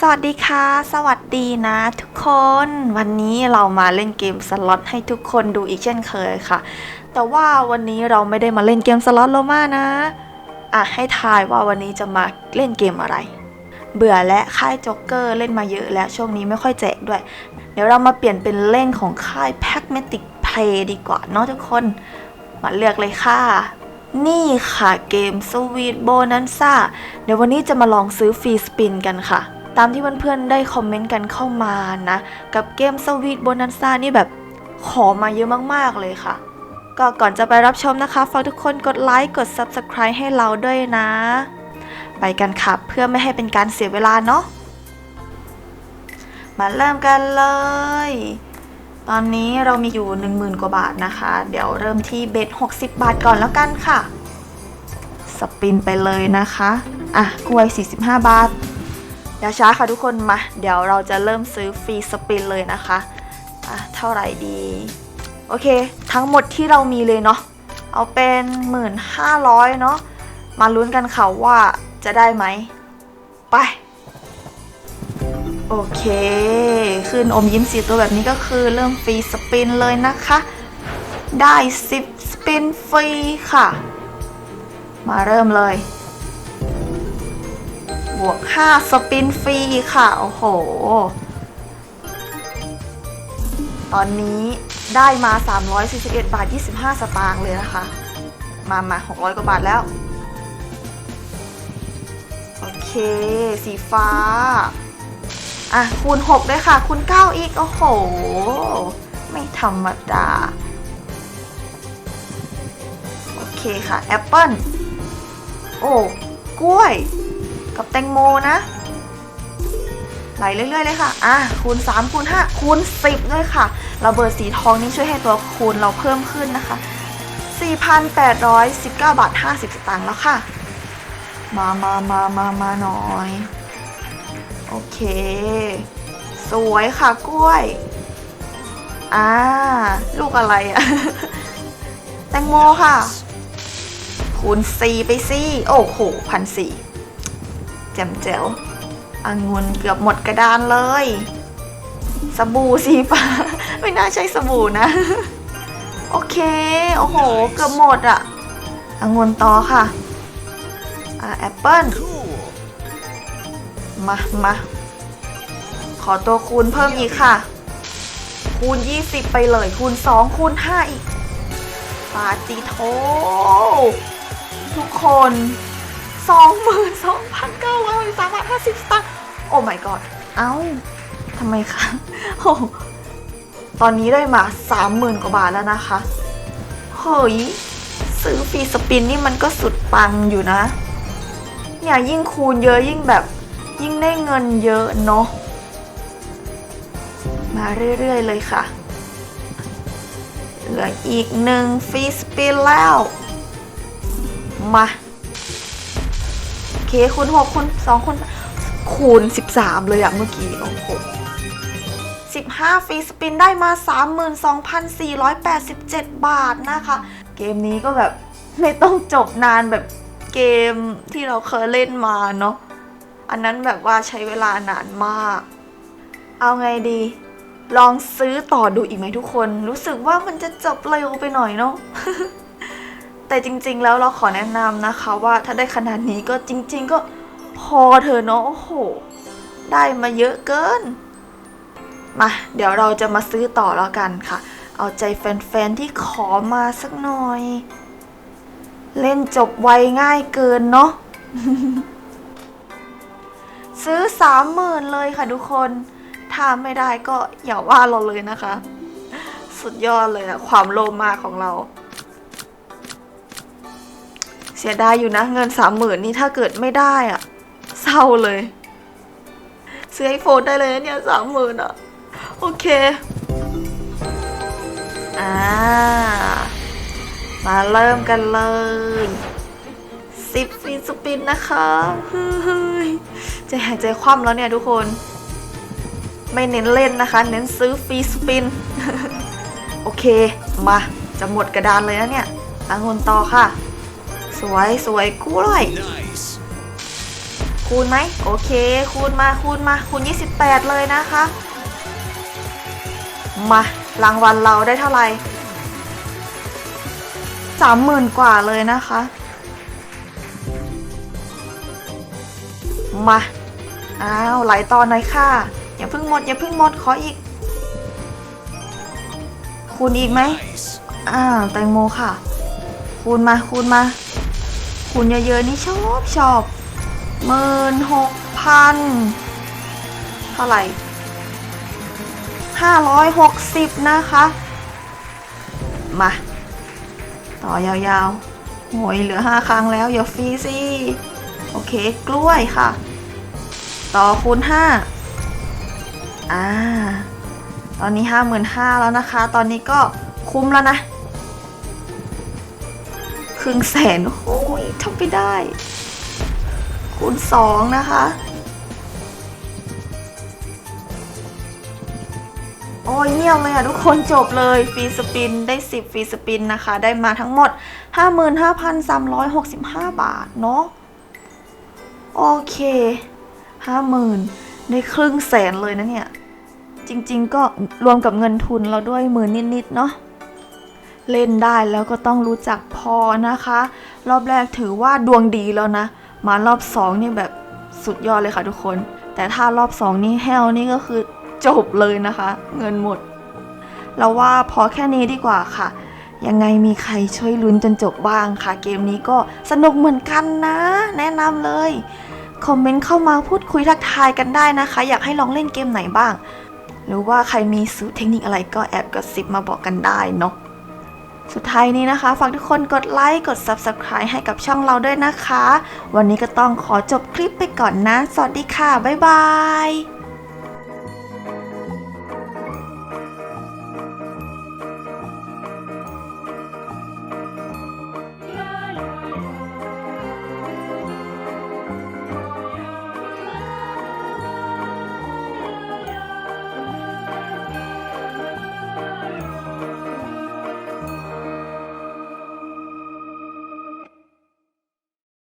สวัสดีค่ะ สวัสดีนะทุกคน วันนี้เรามาเล่นเกมสล็อตให้ทุกคนดูอีกเช่นเคยค่ะ แต่ว่าวันนี้เราไม่ได้มาเล่นเกมสล็อตโลมานะ อะให้ทายว่าวันนี้จะมาเล่นเกมอะไร เบื่อและค่ายจ็อกเกอร์เล่นมาเยอะแล้วช่วงนี้ไม่ค่อยแจกด้วย เดี๋ยวเรามาเปลี่ยนเป็นเล่นของค่าย p a c m a t i c Play ดีกว่าเนาะทุกคน มาเลือกเลยค่ะนี่ค่ะเกม Sweet Bonanza เดี๋ยววันนี้จะมาลองซื้อฟรีสปินกันค่ะ ตามที่เพื่อนๆได้คอมเมนต์กันเข้ามานะ กับเกม Sweet Bonanza นี่แบบขอมาเยอะมากๆเลยค่ะ ก็ก่อนจะไปรับชมนะคะฝากทุกคนกดไลค์กด Subscribe ให้เราด้วยนะ ไปกันค่ะ เพื่อไม่ให้เป็นการเสียเวลาเนาะมาเริ่มกันเลย ตอนนี้เรามีอยู่ 10,000 กว่าบาทนะคะ เดี๋ยวเริ่มที่เบส60 บาทก่อนแล้วกันค่ะ สปินไปเลยนะคะ อะ กล้วย 45 บาท อย่าช้าค่ะทุกคนมา เดี๋ยวเราจะเริ่มซื้อฟรีสปินเลยนะคะอะเท่าไหร่ดี โอเค ทั้งหมดที่เรามีเลยเนาะเอาเป็น 1,500 เนาะมาลุ้นกันค่ะว่าจะได้ไหม ไป โอเค ขึ้นอมยิ้มสีตัวแบบนี้ก็คือเริ่มฟรีสปินเลยนะคะ ได้ 10 สปินฟรีค่ะ มาเริ่มเลย บวก 5 สปินฟรีค่ะ โอ้โห ตอนนี้ได้มา 341 บาท 25 สตางค์เลยนะคะ มามา 600 กว่าบาทแล้ว โอเค สีฟ้า อะ คูณ 6 ด้วยค่ะ คูณ 9 อีก โอ้โห ไม่ธรรมดา โอเคค่ะ แอปเปิลโอ้ กล้วย กับแตงโมนะ ไหลเรื่อยๆเลยค่ะ อะคูณ 3 คูณ 5 คูณ 10 ด้วยค่ะ ระเบิดสีทองนี่ช่วยให้ตัวคูณเราเพิ่มขึ้นนะคะ 4,819 บาท 50 สตางค์แล้วค่ะ มามามามามาหน่อย โอเค สวยค่ะกล้วย อ่า ลูกอะไรอะแตงโมค่ะ คูณสี่ไปสิ โอ้โหพันสี่ แจ่มแจ๋วองุ่นเกือบหมดกระดานเลย สบู่สีฟ้า ไม่น่าใช่สบู่นะ โอเค โอ้โห เกือบหมดอะองุ่นต่อค่ะอ่าแอปเปิ้ลมามาขอตัวคูณเพิ่มอีกค่ะ คูณ 20 ไปเลย คูณ 2 คูณ 5 อีกปาติโท ทุกคน 22,900สามารถ50สตางค์โอ้ my god เอ้าทำไมคะโอ้ตอนนี้ได้มา 30,000 กว่าบาทแล้วนะคะ เฮ้ย ซื้อฟรีสปินนี่มันก็สุดปังอยู่นะ เนี่ยยิ่งคูณเยอะยิ่งแบบยิ่งได้เงินเยอะเนาะ มาเรื่อยๆเลยค่ะ เหลืออีกหนึ่งฟรีสปินแล้ว มาโอ เคคูณ6คูณ2คูณคูณ13เลยอะเมื่อกี้โอ้โห15ฟรีสปินได้มา32,487บาทนะคะ เกมนี้ก็แบบไม่ต้องจบนานแบบเกมที่เราเคยเล่นมาเนาะอันนั้นแบบว่าใช้เวลานานมาก เอาไงดี ลองซื้อต่อดูอีกไหมทุกคน รู้สึกว่ามันจะจบเร็วไปหน่อยเนาะ แต่จริง ๆ แล้วเราขอแนะนำนะคะว่าถ้าได้ขนาดนี้ก็จริง ๆ ก็พอเธอเนาะโอ้โห ได้มาเยอะเกิน มาเดี๋ยวเราจะมาซื้อต่อแล้วกันค่ะ เอาใจแฟนๆที่ขอมาสักหน่อย เล่นจบไวง่ายเกินเนาะซื้อสามหมื่นเลยค่ะทุกคน ถ้าไม่ได้ก็อย่าว่าเราเลยนะคะ สุดยอดเลยอะความโลภมากของเรา สียดายอยู่นะ เงินสามหมื่นนี่ถ้าเกิดไม่ได้อะเศร้าเลยซื้อไอโฟนได้เลยนะเนี่ยสามหมื่นอะโอเค อ่า มาเริ่มกันเลยสิบฟีสปินนะคะเฮ้ยใจะหายใจคว่ำแล้วเนี่ยทุกคน ไม่เน้นเล่นนะคะ เน้นซื้อฟรีสปิน โอเค มา จะหมดกระดานเลยนะเนี่ยองุ่นต่อค่ะ สวยสวยกล้วยคูณไหมโอเค คูณมาคูณมาคูณ 28 เลยนะคะ มารางวัลเราได้เท่าไหร่สามหมื่นกว่าเลยนะคะ มาอ้าวไหลต่อหน่อยค่ะอย่าเพิ่งหมดอย่าเพิ่งหมดขออีก คูณอีกไหมอ้าวแตงโมค่ะ คูณมาคูณมา คูณเยอะๆนี่ชอบชอบหมื่นหกพันเท่าไหร่ห้าร้อยหกสิบนะคะ มา ต่อยาวๆโหยเหลือห้าครั้งแล้ว อย่าฟรีสิโอเค กล้วยค่ะ ต่อคูณห้าอ่า ตอนนี้ห้าหมื่นห้าแล้วนะคะ ตอนนี้ก็คุ้มแล้วนะ รึ่งแสนโอ้ยทำไปได้ คูณสองนะคะ โอ้ยเงียเลยอะทุกคนจบเลยฟรีสปินได้ 10ฟรีสปินนะคะ ได้มาทั้งหมด 55,365 บาท เนาะโอเค50,000ได้ครึ่งแสนเลยนะเนี่ย จริง ๆ ก็รวมกับเงินทุนเราด้วยหมื่นนิด ๆ เนาะ เล่นได้แล้วก็ต้องรู้จักพอนะคะ รอบแรกถือว่าดวงดีแล้วนะ มารอบสองนี่แบบสุดยอดเลยค่ะทุกคน แต่ถ้ารอบสองนี่แฮวนี่ก็คือจบเลยนะคะ เงินหมด เราว่าพอแค่นี้ดีกว่าค่ะ ยังไงมีใครช่วยลุ้นจนจบบ้างค่ะ เกมนี้ก็สนุกเหมือนกันนะ แนะนำเลย คอมเมนต์เข้ามาพูดคุยทักทายกันได้นะคะ อยากให้ลองเล่นเกมไหนบ้าง หรือว่าใครมีสูตรเทคนิคอะไรก็แอบกระซิบมาบอกกันได้เนาะ สุดท้ายนี้นะคะ ฝากทุกคนกดไลค์ กด Subscribe ให้กับช่องเราด้วยนะคะ วันนี้ก็ต้องขอจบคลิปไปก่อนนะ สวัสดีค่ะ บ๊ายบาย